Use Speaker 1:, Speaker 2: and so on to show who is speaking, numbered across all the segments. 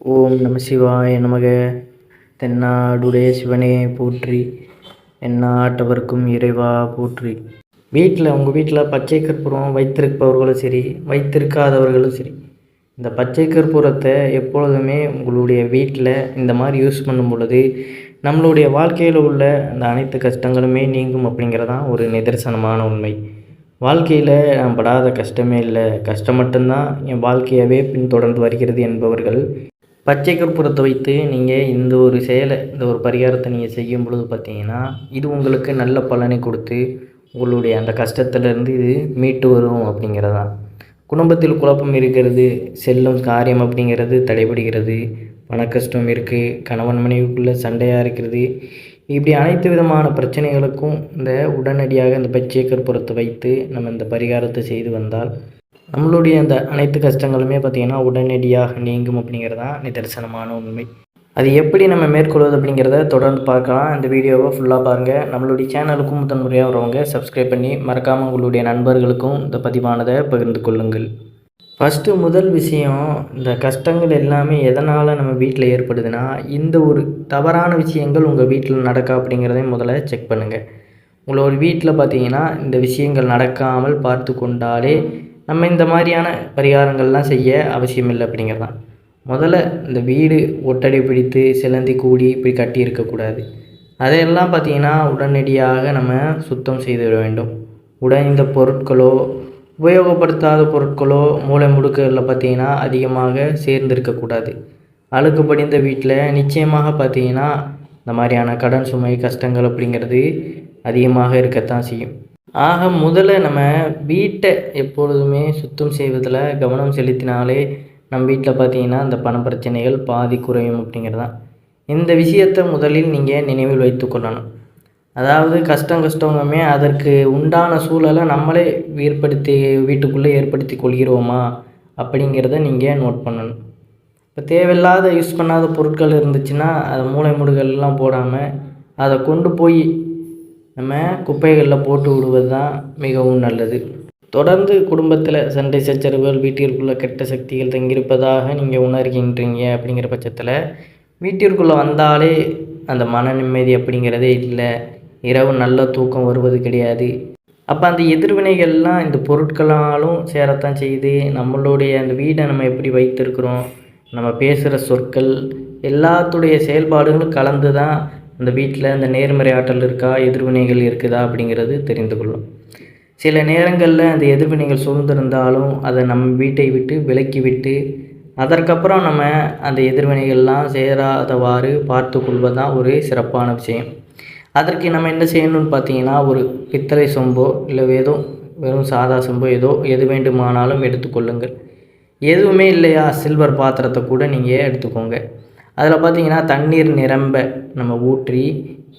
Speaker 1: ஓம் நம சிவாய நமக. தென்னாடுடைய சிவனே போற்றி. என்னாட்டவர்க்கும் இறைவா போற்றி. வீட்டில் உங்கள் வீட்டில் பச்சை கற்பூரம் வைத்திருப்பவர்களும் சரி வைத்திருக்காதவர்களும் சரி இந்த பச்சை கற்பூரத்தை எப்பொழுதுமே உங்களுடைய வீட்டில் இந்த மாதிரி யூஸ் பண்ணும் பொழுது நம்மளுடைய வாழ்க்கையில் உள்ள அந்த அனைத்து கஷ்டங்களுமே நீங்கும் அப்படிங்கிறதான் ஒரு நிதர்சனமான உண்மை. வாழ்க்கையில் நான் படாத கஷ்டமே இல்லை. கஷ்டம் மட்டும்தான் என் வாழ்க்கையவே பின்தொடர்ந்து வருகிறது என்பவர்கள் பச்சை கற்பூரத்தை வைத்து நீங்கள் இந்த ஒரு செயலை இந்த ஒரு பரிகாரத்தை நீங்கள் செய்யும் பொழுது பார்த்தீங்கன்னா இது உங்களுக்கு நல்ல பலனை கொடுத்து உங்களுடைய அந்த கஷ்டத்துலேருந்து இது மீட்டு வரும் அப்படிங்கிறதான் குடும்பத்தில் குழப்பம் இருக்கிறது செல்லும் காரியம் அப்படிங்கிறது தடைபடுகிறது பண கஷ்டம் இருக்குது கணவன் மனைவிக்குள்ளே சண்டையாக இருக்கிறது. இப்படி அனைத்து விதமான பிரச்சனைகளுக்கும் இந்த உடனடியாக இந்த பச்சை கற்பூரத்தை வைத்து நம்ம இந்த பரிகாரத்தை செய்து வந்தால் நம்மளுடைய அந்த அனைத்து கஷ்டங்களுமே பார்த்திங்கன்னா உடனடியாக நீங்கும் அப்படிங்கிறது தான் நிதர்சனமான உண்மை. அது எப்படி நம்ம மேற்கொள்வது அப்படிங்கிறத தொடர்ந்து பார்க்கலாம். இந்த வீடியோவை ஃபுல்லாக பாருங்கள் நம்மளுடைய சேனலுக்கும் முதன் முறையாக வரவங்க சப்ஸ்கிரைப் பண்ணி மறக்காமல் உங்களுடைய நண்பர்களுக்கும் இந்த பதிவானதை பகிர்ந்து கொள்ளுங்கள். ஃபஸ்ட்டு முதல் விஷயம் இந்த கஷ்டங்கள் எல்லாமே எதனால் நம்ம வீட்டில் ஏற்படுதுன்னா இந்த ஒரு தவறான விஷயங்கள் உங்கள் வீட்டில் நடக்கா அப்படிங்கிறதையும் முதல்ல செக் பண்ணுங்கள் உங்களோட வீட்டில் பார்த்தீங்கன்னா இந்த விஷயங்கள் நடக்காமல் பார்த்து கொண்டாலே நம்ம இந்த மாதிரியான பரிகாரங்கள்லாம் செய்ய அவசியம் இல்லை அப்படிங்கிறதான். முதல்ல இந்த வீடு ஒட்டடை பிடித்து சிலந்தி கூடி இப்படி கட்டி இருக்கக்கூடாது. அதையெல்லாம் பார்த்திங்கன்னா உடனடியாக நம்ம சுத்தம் செய்து விட வேண்டும். உடைந்த பொருட்களோ உபயோகப்படுத்தாத பொருட்களோ மூளை முடுக்குகளில் பார்த்திங்கன்னா அதிகமாக சேர்ந்திருக்கக்கூடாது. அழுக்கு படிந்த வீட்டில் நிச்சயமாக பார்த்திங்கன்னா இந்த மாதிரியான கடன் சுமை கஷ்டங்கள் அப்படிங்கிறது அதிகமாக இருக்கத்தான் செய்யும். ஆக முதல்ல நம்ம வீட்டை எப்பொழுதுமே சுத்தம் செய்வதில் கவனம் செலுத்தினாலே நம்ம வீட்டில் பார்த்தீங்கன்னா அந்த பண பிரச்சனைகள் பாதி குறையும் அப்படிங்கிறது தான். இந்த விஷயத்தை முதலில் நீங்கள் நினைவில் வைத்து கொள்ளணும். அதாவது கஷ்டம் கஷ்டங்கமே அதற்கு உண்டான சூழலை நம்மளே ஏற்படுத்தி வீட்டுக்குள்ளே ஏற்படுத்தி கொள்கிறோமா அப்படிங்கிறத நீங்கள் நோட் பண்ணணும். இப்போ தேவையில்லாத யூஸ் பண்ணாத பொருட்கள் இருந்துச்சுன்னா அதை மூளை முடுகள்லாம் போடாமல் அதை கொண்டு போய் நம்ம குப்பைகளில் போட்டு விடுவது தான் மிகவும் நல்லது. தொடர்ந்து குடும்பத்தில் சண்டை சச்சரவுகள் வீட்டிற்குள்ளே கெட்ட சக்திகள் தங்கியிருப்பதாக நீங்கள் உணர்கின்றீங்க அப்படிங்கிற பட்சத்தில் வீட்டிற்குள்ளே வந்தாலே அந்த மன நிம்மதி அப்படிங்கிறதே இல்லை. இரவு நல்ல தூக்கம் வருவது கிடையாது. அப்போ அந்த எதிர்வினைகள்லாம் இந்த பொருட்களாலும் சேரத்தான் செய்து நம்மளுடைய அந்த வீடை நம்ம எப்படி வைத்திருக்கிறோம் நம்ம பேசுகிற சொற்கள் எல்லாத்துடைய செயல்பாடுகளும் கலந்து தான் அந்த வீட்டில் அந்த நேர்மறை ஆற்றல் இருக்கா? எதிர்வினைகள் இருக்குதா? அப்படிங்கிறது தெரிந்து கொள்ளும். சில நேரங்களில் அந்த எதிர்வினைகள் சூழ்ந்திருந்தாலும் அதை நம்ம வீட்டை விட்டு விலக்கி விட்டு அதற்கப்புறம் நம்ம அந்த எதிர்வினைகள்லாம் சேராதவாறு பார்த்து கொள்வதுதான் ஒரு சிறப்பான விஷயம். அதற்கு நம்ம என்ன செய்யணும்னு பார்த்தீங்கன்னா ஒரு பித்தளை சொம்போ இல்லை ஏதோ வெறும் சாதா சொம்போ ஏதோ எது வேண்டுமானாலும் எடுத்துக்கொள்ளுங்கள் எதுவுமே இல்லையா? சில்வர் பாத்திரத்தை கூட நீங்கள் எடுத்துக்கோங்க. அதில் பார்த்தீங்கன்னா தண்ணீர் நிரம்ப நம்ம ஊற்றி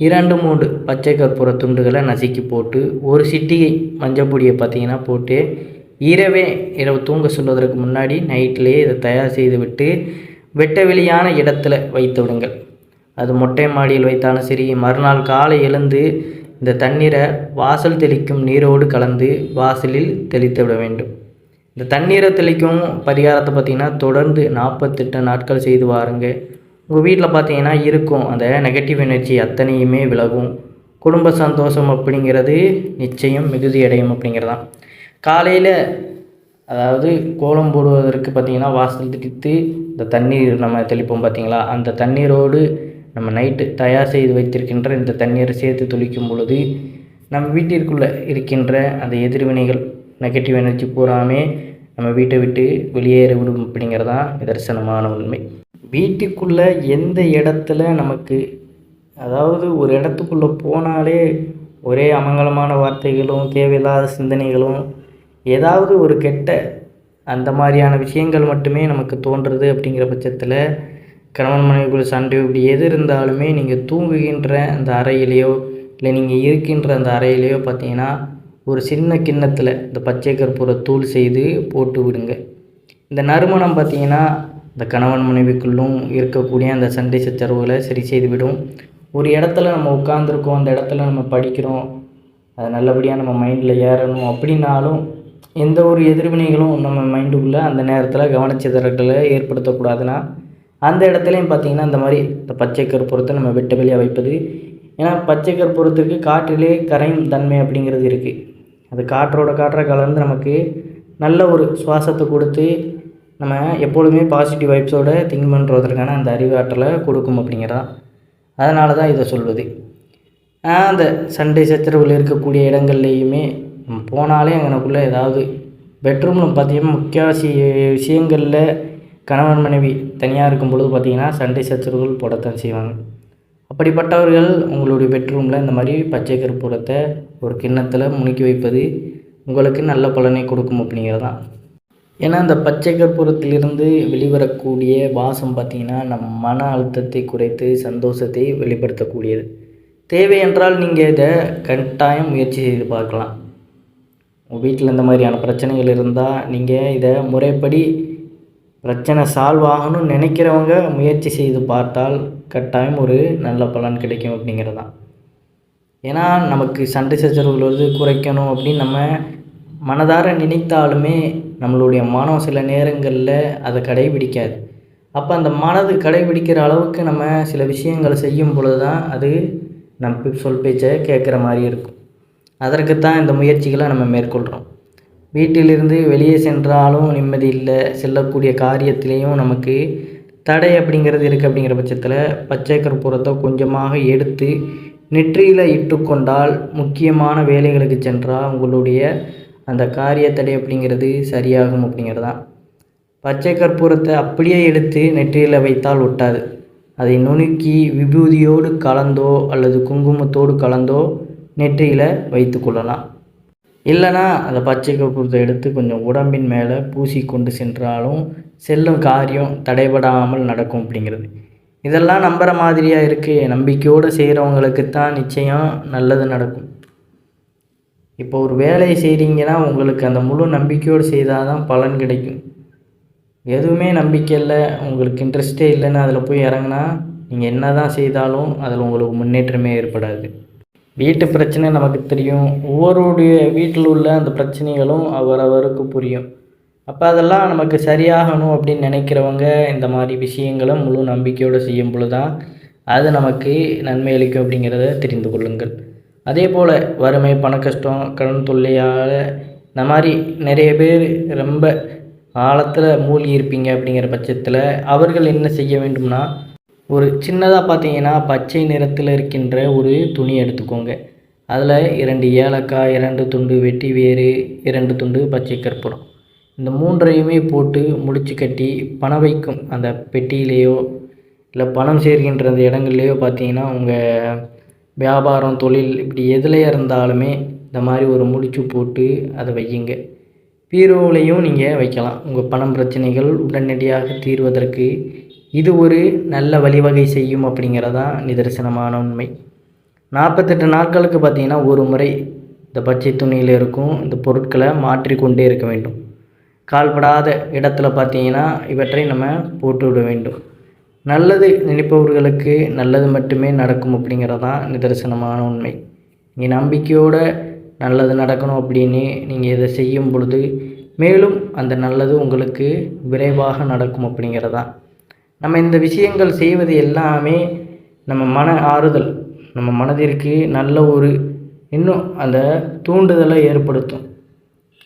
Speaker 1: இரண்டு மூன்று பச்சை கற்பூர துண்டுகளை நசுக்கி போட்டு ஒரு சிட்டிகை மஞ்சள் பொடியை பார்த்தீங்கன்னா போட்டு இரவே இரவு தூங்க சொல்வதற்கு முன்னாடி நைட்லேயே இதை தயார் செய்து விட்டு வெட்ட வெளியான இடத்துல வைத்து விடுங்கள். அது மொட்டை மாடியில் வைத்தாலும் சரி மறுநாள் காலை எழுந்து இந்த தண்ணீரை வாசல் தெளிக்கும் நீரோடு கலந்து வாசலில் தெளித்து விட வேண்டும். இந்த தண்ணீரை தெளிக்கும் பரிகாரத்தை பார்த்திங்கன்னா தொடர்ந்து நாற்பத்தெட்டு நாட்கள் செய்து வாருங்கள். உங்கள் வீட்டில் பார்த்தீங்கன்னா இருக்கும். அந்த நெகட்டிவ் எனர்ஜி அத்தனையுமே விலகும். குடும்ப சந்தோஷம் அப்படிங்கிறது நிச்சயம் மிகுதி அடையும் அப்படிங்கிறதான் காலையில் அதாவது கோலம் போடுவதற்கு பார்த்திங்கன்னா வாசல் திட்டித்து இந்த தண்ணீர் நம்ம தெளிப்போம் பார்த்திங்களா அந்த தண்ணீரோடு நம்ம நைட்டு தயார் செய்து வைத்திருக்கின்ற இந்த தண்ணீரை சேர்த்து தொளிக்கும் பொழுது நம்ம வீட்டிற்குள்ளே இருக்கின்ற அந்த எதிர்வினைகள் நெகட்டிவ் எனர்ஜி பூராமே நம்ம வீட்டை விட்டு வெளியேற விடும் அப்படிங்கிறதான் நிதர்சனமான உண்மை. வீட்டுக்குள்ளே எந்த இடத்துல நமக்கு அதாவது ஒரு இடத்துக்குள்ளே போனாலே ஒரே அமங்கலமான வார்த்தைகளும் தேவையில்லாத சிந்தனைகளும் ஏதாவது ஒரு கெட்ட அந்த மாதிரியான விஷயங்கள் மட்டுமே நமக்கு தோன்றுறது அப்படிங்கிற பட்சத்தில் கணவன் மனைவிக்குள்ள சண்டை இப்படி எது இருந்தாலுமே நீங்கள் தூங்குகின்ற அந்த அறையிலையோ இல்லை நீங்கள் இருக்கின்ற அந்த அறையிலையோ பார்த்தீங்கன்னா ஒரு சின்ன கிண்ணத்தில் இந்த பச்சை கற்பூரை தூள் செய்து போட்டு விடுங்க. இந்த நறுமணம் பார்த்திங்கன்னா இந்த கணவன் மனைவிக்குள்ளும் இருக்கக்கூடிய அந்த சண்டை சச்சரவுகளை சரி செய்துவிடும். ஒரு இடத்துல நம்ம உட்காந்துருக்கோம் அந்த இடத்துல நம்ம படிக்கிறோம் அது நல்லபடியாக நம்ம மைண்டில் ஏறணும் அப்படின்னாலும் எந்த ஒரு எதிர்வினைகளும் நம்ம மைண்டுக்குள்ளே அந்த நேரத்தில் கவனச்சிதறல்களை ஏற்படுத்தக்கூடாதுன்னா அந்த இடத்துலையும் பார்த்தீங்கன்னா இந்த மாதிரி இந்த பச்சை கற்பூரத்தை நம்ம வெட்ட வெளியாக வைப்பது. ஏன்னா பச்சை கற்பூரத்துக்கு காற்றிலே கரையும் தன்மை அப்படிங்கிறது இருக்குது அது காற்றோட காற்றை கலந்து நமக்கு நல்ல ஒரு சுவாசத்தை கொடுத்து நம்ம எப்பொழுதுமே பாசிட்டிவ் வைப்ஸோட திங்க் பண்ணுறதற்கான அந்த அறிவாற்றலை கொடுக்கும் அப்படிங்கிறதான் அதனால தான் இதை சொல்வது. அந்த சண்டை சச்சரவுகள் இருக்கக்கூடிய இடங்கள்லையுமே நம்ம போனாலே அங்கனக்குள்ளே ஏதாவது பெட்ரூமில் பார்த்தீங்கன்னா முக்கியவாசிய விஷயங்களில் கணவன் மனைவி தனியாக இருக்கும் பொழுது பார்த்தீங்கன்னா சண்டை சச்சரவுகள் போடத்தான் செய்வாங்க. அப்படிப்பட்டவர்கள் உங்களுடைய பெட்ரூமில் இந்த மாதிரி பச்சை கற்பூரத்தை ஒரு கிண்ணத்தில் முணுக்கி வைப்பது உங்களுக்கு நல்ல பலனை கொடுக்கும் அப்படிங்கிறது தான் ஏன்னா இந்த பச்சை கற்பூரத்திலிருந்து வெளிவரக்கூடிய வாசம் பார்த்திங்கன்னா நம் மன அழுத்தத்தை குறைத்து சந்தோஷத்தை வெளிப்படுத்தக்கூடியது. தேவை என்றால் நீங்கள் இதை கட்டாயம் முயற்சி செய்து பார்க்கலாம். உங்கள் வீட்டில் இந்த மாதிரியான பிரச்சனைகள் இருந்தால் நீங்கள் இதை முறைப்படி பிரச்சனை சால்வ் ஆகணும்னு நினைக்கிறவங்க முயற்சி செய்து பார்த்தால் கட்டாயம் ஒரு நல்ல பலன் கிடைக்கும் அப்படிங்கிறது தான் ஏன்னா நமக்கு சண்டை சச்சரவுகள் வந்து குறைக்கணும் அப்படின்னு நம்ம மனதார நினைத்தாலுமே நம்மளுடைய மனம் சில நேரங்களில் அதை கடைபிடிக்காது. அப்போ அந்த மனது கடைபிடிக்கிற அளவுக்கு நம்ம சில விஷயங்களை செய்யும் பொழுது தான் அது நம் சொல் பேச்சை கேட்குற மாதிரி இருக்கும். அதற்குத்தான் இந்த முயற்சிகளை நம்ம மேற்கொள்கிறோம் வீட்டிலிருந்து வெளியே சென்றாலும் நிம்மதி இல்லை செல்லக்கூடிய காரியத்திலையும் நமக்கு தடை அப்படிங்கிறது இருக்குது அப்படிங்கிற பட்சத்தில் பச்சை கற்பூரத்தை கொஞ்சமாக எடுத்து நெற்றியில் இட்டுக்கொண்டால் முக்கியமான வேலைகளுக்கு சென்றால் உங்களுடைய அந்த காரிய தடை அப்படிங்கிறது சரியாகும் அப்படிங்கிறது தான் பச்சை கற்பூரத்தை அப்படியே எடுத்து நெற்றியில் வைத்தால் ஒட்டாது. அதை நுணுக்கி விபூதியோடு கலந்தோ அல்லது குங்குமத்தோடு கலந்தோ நெற்றியில் வைத்து கொள்ளலாம். இல்லைனா அந்த பச்சை கற்பூரத்தை எடுத்து கொஞ்சம் உடம்பின் மேலே பூசி கொண்டு சென்றாலும் செல்லும் காரியம் தடைபடாமல் நடக்கும் அப்படிங்கிறது. இதெல்லாம் நம்புகிற மாதிரியாக இருக்குது நம்பிக்கையோடு செய்கிறவங்களுக்கு தான் நிச்சயம் நல்லது நடக்கும். இப்போ ஒரு வேலையை செய்கிறீங்கன்னா உங்களுக்கு அந்த முழு நம்பிக்கையோடு செய்தால் தான் பலன் கிடைக்கும். எதுவுமே நம்பிக்கை இல்லை உங்களுக்கு இன்ட்ரெஸ்ட்டே இல்லைன்னு அதில் போய் இறங்குனா நீங்கள் என்ன தான் செய்தாலும் அதில் உங்களுக்கு முன்னேற்றமே ஏற்படாது. வீட்டு பிரச்சனை நமக்கு தெரியும். ஒவ்வொருடைய வீட்டில் உள்ள அந்த பிரச்சனைகளும் அவரவருக்கு புரியும். அப்போ அதெல்லாம் நமக்கு சரியாகணும் அப்படின்னு நினைக்கிறவங்க இந்த மாதிரி விஷயங்களை முழு நம்பிக்கையோடு செய்யும் பொழுது தான் அது நமக்கு நன்மை அளிக்கும் அப்படிங்கிறத தெரிந்து கொள்ளுங்கள். அதே போல் வறுமை பண கஷ்டம் கடன் தொல்லையால் இந்த மாதிரி நிறைய பேர் ரொம்ப ஆழத்தில் மூழ்கி இருப்பீங்க அப்படிங்கிற பட்சத்தில் அவர்கள் என்ன செய்ய வேண்டும்னா ஒரு சின்னதாக பார்த்தீங்கன்னா பச்சை நிறத்தில் இருக்கின்ற ஒரு துணி எடுத்துக்கோங்க. அதில் இரண்டு ஏலக்காய் இரண்டு துண்டு வெட்டி வேறு இரண்டு துண்டு பச்சை கற்பூரம். இந்த மூன்றையுமே போட்டு முடிச்சு கட்டி பணம் வைக்கும். அந்த பெட்டியிலேயோ இல்லை பணம் சேர்க்கின்ற அந்த இடங்கள்லையோ பார்த்தீங்கன்னா உங்கள் வியாபாரம் தொழில் இப்படி எதில் இருந்தாலுமே இந்த மாதிரி ஒரு முடிச்சு போட்டு அதை வையுங்க. பீரோவிலையும் நீங்கள் வைக்கலாம். உங்கள் பணம் பிரச்சனைகள் உடனடியாக தீர்வதற்கு இது ஒரு நல்ல வழிவகை செய்யும் அப்படிங்கிறதான் நிதர்சனமான உண்மை. நாற்பத்தெட்டு நாட்களுக்கு பார்த்தீங்கன்னா ஒரு முறை இந்த பச்சை துணியில் இருக்கும் இந்த பொருட்களை மாற்றிக்கொண்டே இருக்க வேண்டும். கால்படாத இடத்துல பார்த்தீங்கன்னா இவற்றை நம்ம போட்டு விட வேண்டும். நல்லது நினைப்பவர்களுக்கு நல்லது மட்டுமே நடக்கும் அப்படிங்கிறதான் நிதர்சனமான உண்மை. நீங்கள் நம்பிக்கையோடு நல்லது நடக்கணும் அப்படின்னு நீங்கள் இதை செய்யும் பொழுது மேலும் அந்த நல்லது உங்களுக்கு விரைவாக நடக்கும் அப்படிங்கிறதான் நம்ம இந்த விஷயங்கள் செய்வது எல்லாமே நம்ம மன ஆறுதல் நம்ம மனதிற்கு நல்ல ஒரு இன்னும் அந்த தூண்டுதலை ஏற்படுத்தும்.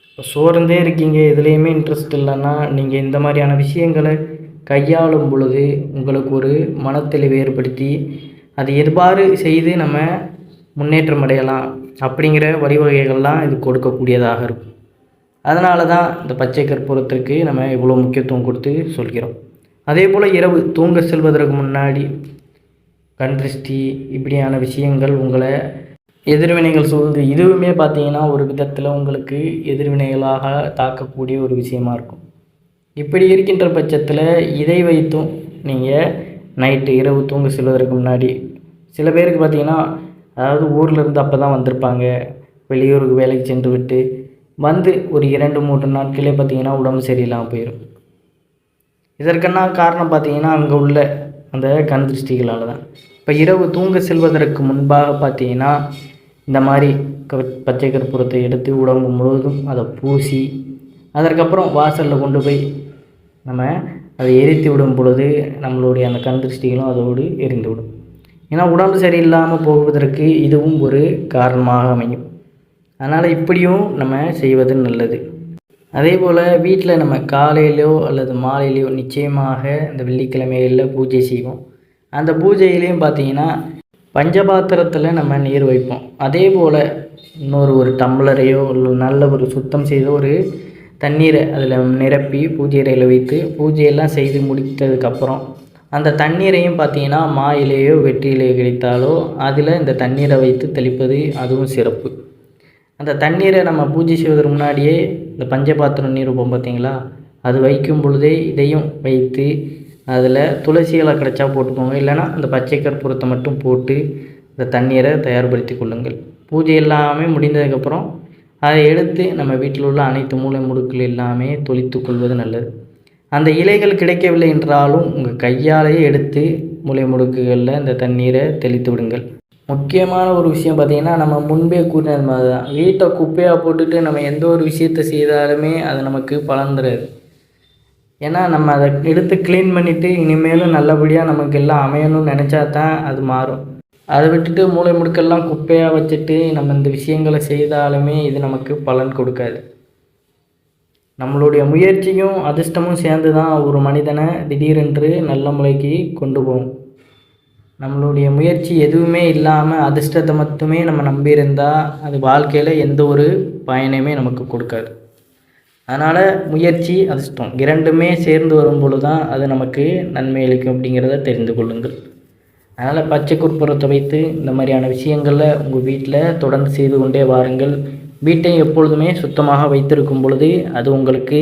Speaker 1: இப்போ சோர்ந்தே இருக்கீங்க எதுலேயுமே இன்ட்ரெஸ்ட் இல்லைன்னா நீங்கள் இந்த மாதிரியான விஷயங்களை கையாளும் பொழுது உங்களுக்கு ஒரு மனத்தெளிவை ஏற்படுத்தி அது எவ்வாறு செய்து நம்ம முன்னேற்றம் அடையலாம் அப்படிங்கிற வழிவகைகள்லாம் இது கொடுக்கக்கூடியதாக இருக்கும். அதனால தான் இந்த பச்சை கற்பூரத்திற்கு நம்ம இவ்வளோ முக்கியத்துவம் கொடுத்து சொல்கிறோம். அதே போல் இரவு தூங்க செல்வதற்கு முன்னாடி கண் திருஷ்டி இப்படியான விஷயங்கள் உங்களை எதிர்வினைகள் சூழ்ந்து இதுவுமே பார்த்தீங்கன்னா ஒரு விதத்தில் உங்களுக்கு எதிர்வினைகளாக தாக்கக்கூடிய ஒரு விஷயமா இருக்கும். இப்படி இருக்கின்ற பட்சத்தில் இதை வைத்தும் நீங்கள் நைட்டு இரவு தூங்க செல்வதற்கு முன்னாடி சில பேருக்கு பார்த்தீங்கன்னா அதாவது ஊரில் இருந்து அப்போ தான் வந்திருப்பாங்க. வெளியூருக்கு வேலைக்கு சென்று விட்டு வந்து ஒரு இரண்டு மூன்று நாட்களே பார்த்தீங்கன்னா உடம்பு சரியில்லாமல் போயிடும் இதற்கெல்லாம் காரணம் பார்த்தீங்கன்னா அங்கே உள்ள அந்த கண் திருஷ்டிகளால் தான் இப்போ இரவு தூங்க செல்வதற்கு முன்பாக பார்த்தீங்கன்னா இந்த மாதிரி க பச்சை கற்பூரத்தை எடுத்து உடம்பு முழுவதும் அதை பூசி அதற்கப்புறம் வாசலில் கொண்டு போய் நம்ம அதை எரித்து விடும் பொழுது நம்மளுடைய அந்த கண் திருஷ்டிகளும் அதோடு எரிந்து விடும். ஏன்னா உடம்பு சரியில்லாமல் போவதற்கு இதுவும் ஒரு காரணமாக அமையும். அதனால் இப்படியும் நம்ம செய்வது நல்லது. அதே போல் வீட்டில் நம்ம காலையிலையோ அல்லது மாலையிலையோ நிச்சயமாக இந்த வெள்ளிக்கிழமைகளில் பூஜை செய்வோம். அந்த பூஜையிலையும் பார்த்தீங்கன்னா பஞ்சபாத்திரத்தில் நம்ம நீர் வைப்போம். அதே போல் இன்னொரு ஒரு டம்ளரையோ இல்லை நல்ல ஒரு சுத்தம் செய்த ஒரு தண்ணீரை அதில் நிரப்பி பூஜை அறையில் வைத்து பூஜையெல்லாம் செய்து முடித்ததுக்கப்புறம் அந்த தண்ணீரையும் பார்த்தீங்கன்னா மா இலையோ கிடைத்தாலோ அதில் இந்த தண்ணீரை வைத்து தெளிப்பது அதுவும் சிறப்பு. அந்த தண்ணீரை நம்ம பூஜை செய்வதற்கு முன்னாடியே இந்த பஞ்சபாத்திரம் நீர் வைப்போம் பார்த்தீங்களா? அது வைக்கும் பொழுதே இதையும் வைத்து அதில் துளசி இலை கிடைச்சா போட்டுக்கோங்க. இல்லைன்னா அந்த பச்சை கற்பூரத்தை மட்டும் போட்டு இந்த தண்ணீரை தயார்படுத்தி கொள்ளுங்கள். பூஜை எல்லாமே முடிந்ததுக்கப்புறம் அதை எடுத்து நம்ம வீட்டில் உள்ள அனைத்து மூலை முடுக்கள் எல்லாமே தொளித்து கொள்வது நல்லது. அந்த இலைகள் கிடைக்கவில்லை என்றாலும் உங்கள் கையாலேயே எடுத்து மூலை முடுக்குகளில் இந்த தண்ணீரை தெளித்து விடுங்கள். முக்கியமான ஒரு விஷயம் பார்த்திங்கன்னா நம்ம முன்பே கூறினது மாதிரி தான். வீட்டை குப்பையாக போட்டுட்டு நம்ம எந்த ஒரு விஷயத்தை செய்தாலுமே அது நமக்கு பலன் தராது. ஏன்னா நம்ம அதை எடுத்து க்ளீன் பண்ணிவிட்டு இனிமேலும் நல்லபடியாக நமக்கு எல்லாம் அமையணும்னு நினச்சா தான் அது மாறும். அதை விட்டுட்டு மூளை முடுக்கெல்லாம் குப்பையாக வச்சுட்டு நம்ம இந்த விஷயங்களை செய்தாலுமே இது நமக்கு பலன் கொடுக்காது. நம்மளுடைய முயற்சியும் அதிர்ஷ்டமும் சேர்ந்து தான் ஒரு மனிதனை திடீரென்று நல்ல முறைக்கு கொண்டு போகும். நம்மளுடைய முயற்சி எதுவுமே இல்லாமல் அதிர்ஷ்டத்தை மட்டுமே நம்ம நம்பியிருந்தால் அது வாழ்க்கையில் எந்த ஒரு பயனையுமே நமக்கு கொடுக்காது. அதனால் முயற்சி அதிர்ஷ்டம் இரண்டுமே சேர்ந்து வரும் பொழுது தான் அது நமக்கு நன்மை அளிக்கும் அப்படிங்கிறத தெரிந்து கொள்ளுங்கள். அதனால் பச்சை குற்புறத்தை வைத்து இந்த மாதிரியான விஷயங்களில் உங்கள் வீட்டில் தொடர்ந்து செய்து கொண்டே வாருங்கள். வீட்டை எப்பொழுதுமே சுத்தமாக வைத்திருக்கும் பொழுது அது உங்களுக்கு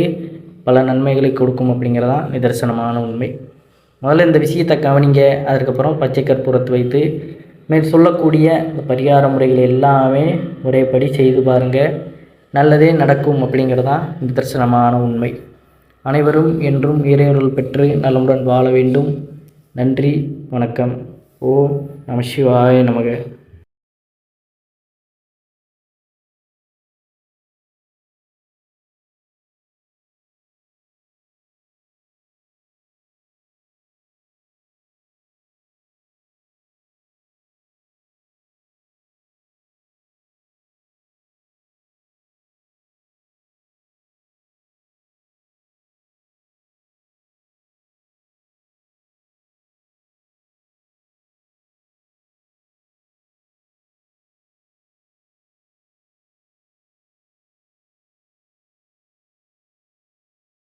Speaker 1: பல நன்மைகளை கொடுக்கும் அப்படிங்கிறதான் நிதர்சனமான உண்மை. முதல்ல இந்த விஷயத்தை கவனிங்க. அதுக்கப்புறம் பச்சை கற்பூரத்தை வைத்து மேல் சொல்லக்கூடிய இந்த பரிகார முறைகள் எல்லாமே ஒரேபடி செய்து பாருங்கள் நல்லதே நடக்கும் அப்படிங்கிறதான் நிதர்சனமான உண்மை. அனைவரும் என்றும் இறையொருள் பெற்று நலமுடன் வாழ வேண்டும். நன்றி வணக்கம். ஓம் நம சிவாய நமக.